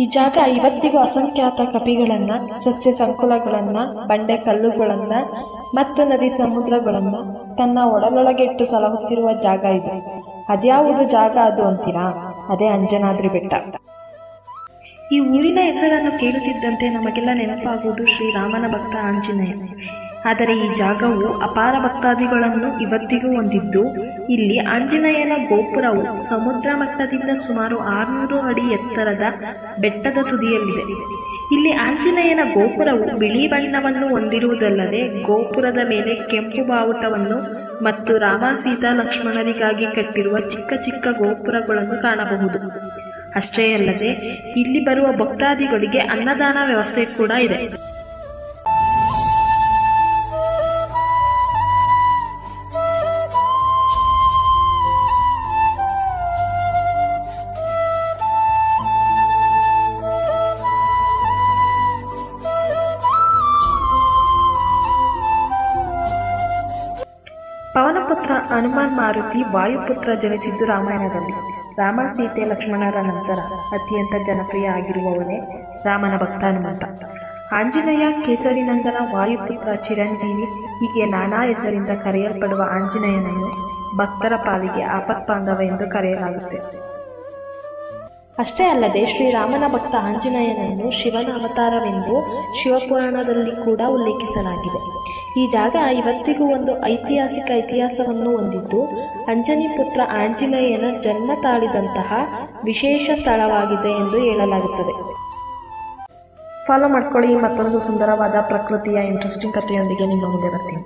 ಈ ಜಾಗ ಇವತ್ತಿಗೂ ಅಸಂಖ್ಯಾತ ಕಪಿಗಳನ್ನ, ಸಸ್ಯ ಸಂಕುಲಗಳನ್ನ, ಬಂಡೆ ಕಲ್ಲುಗಳನ್ನ ಮತ್ತು ನದಿ ಸಮುದ್ರಗಳನ್ನ ತನ್ನ ಒಡಲೊಳಗೆ ಇಟ್ಟು ಸಲಹುತ್ತಿರುವ ಜಾಗ ಇದು. ಅದ್ಯಾವುದು ಜಾಗ ಅದು ಅಂತೀರಾ? ಅದೇ ಅಂಜನಾದ್ರಿ ಬೆಟ್ಟ. ಈ ಊರಿನ ಹೆಸರನ್ನು ಕೇಳುತ್ತಿದ್ದಂತೆ ನಮಗೆಲ್ಲ ನೆನಪಾಗುವುದು ಶ್ರೀರಾಮನ ಭಕ್ತ ಆಂಜನೇಯ. ಆದರೆ ಈ ಜಾಗವು ಅಪಾರ ಭಕ್ತಾದಿಗಳನ್ನು ಇವತ್ತಿಗೂ ಹೊಂದಿದ್ದು, ಇಲ್ಲಿ ಆಂಜನೇಯನ ಗೋಪುರವು ಸಮುದ್ರ ಮಟ್ಟದಿಂದ ಸುಮಾರು ಆರುನೂರು ಅಡಿ ಎತ್ತರದ ಬೆಟ್ಟದ ತುದಿಯಲ್ಲಿದೆ. ಇಲ್ಲಿ ಆಂಜನೇಯನ ಗೋಪುರವು ಬಿಳಿ ಬಣ್ಣವನ್ನು ಹೊಂದಿರುವುದಲ್ಲದೆ ಗೋಪುರದ ಮೇಲೆ ಕೆಂಪು ಬಾವುಟವನ್ನು ಮತ್ತು ರಾಮ, ಸೀತಾ, ಲಕ್ಷ್ಮಣರಿಗಾಗಿ ಕಟ್ಟಿರುವ ಚಿಕ್ಕ ಚಿಕ್ಕ ಗೋಪುರಗಳನ್ನು ಕಾಣಬಹುದು. ಅಷ್ಟೇ ಅಲ್ಲದೆ, ಇಲ್ಲಿ ಬರುವ ಭಕ್ತಾದಿಗಳಿಗೆ ಅನ್ನದಾನ ವ್ಯವಸ್ಥೆ ಕೂಡ ಇದೆ. ಪವನಪುತ್ರ ಹನುಮಾನ್ ಮಾರುತಿ ವಾಯುಪುತ್ರ ಜನಿಸಿದ್ದು ರಾಮಾಯಣದಲ್ಲಿ. ರಾಮ ಸೀತೆ ಲಕ್ಷ್ಮಣರ ನಂತರ ಅತ್ಯಂತ ಜನಪ್ರಿಯ ಆಗಿರುವವನೇ ರಾಮನ ಭಕ್ತ ಹನುಮಂತ. ಆಂಜನೇಯ ಕೇಸರಿನಂದನ ವಾಯುಪುತ್ರ ಚಿರಂಜೀವಿ ಹೀಗೆ ನಾನಾ ಹೆಸರಿಂದ ಕರೆಯಲ್ಪಡುವ ಆಂಜನೇಯನನ್ನು ಭಕ್ತರ ಪಾಲಿಗೆ ಆಪತ್ಪಾಂಡವ ಎಂದು ಕರೆಯಲಾಗುತ್ತೆ. ಅಷ್ಟೇ ಅಲ್ಲದೆ ಶ್ರೀರಾಮನ ಭಕ್ತ ಆಂಜನೇಯನನ್ನು ಶಿವನ ಅವತಾರವೆಂದು ಶಿವಪುರಾಣದಲ್ಲಿ ಕೂಡ ಉಲ್ಲೇಖಿಸಲಾಗಿದೆ. ಈ ಜಾಗ ಇವತ್ತಿಗೂ ಒಂದು ಐತಿಹಾಸಿಕ ಇತಿಹಾಸವನ್ನು ಹೊಂದಿದ್ದು, ಅಂಜನಿ ಪುತ್ರ ಆಂಜನೇಯನ ಜನ್ಮ ತಾಳಿದಂತಹ ವಿಶೇಷ ಸ್ಥಳವಾಗಿದೆ ಎಂದು ಹೇಳಲಾಗುತ್ತದೆ. ಫಾಲೋ ಮಾಡ್ಕೊಳ್ಳಿ, ಮತ್ತೊಂದು ಸುಂದರವಾದ ಪ್ರಕೃತಿಯ ಇಂಟ್ರೆಸ್ಟಿಂಗ್ ಕಥೆಯೊಂದಿಗೆ ನಿಮ್ಮ ಮುಂದೆ ಬರ್ತೀನಿ.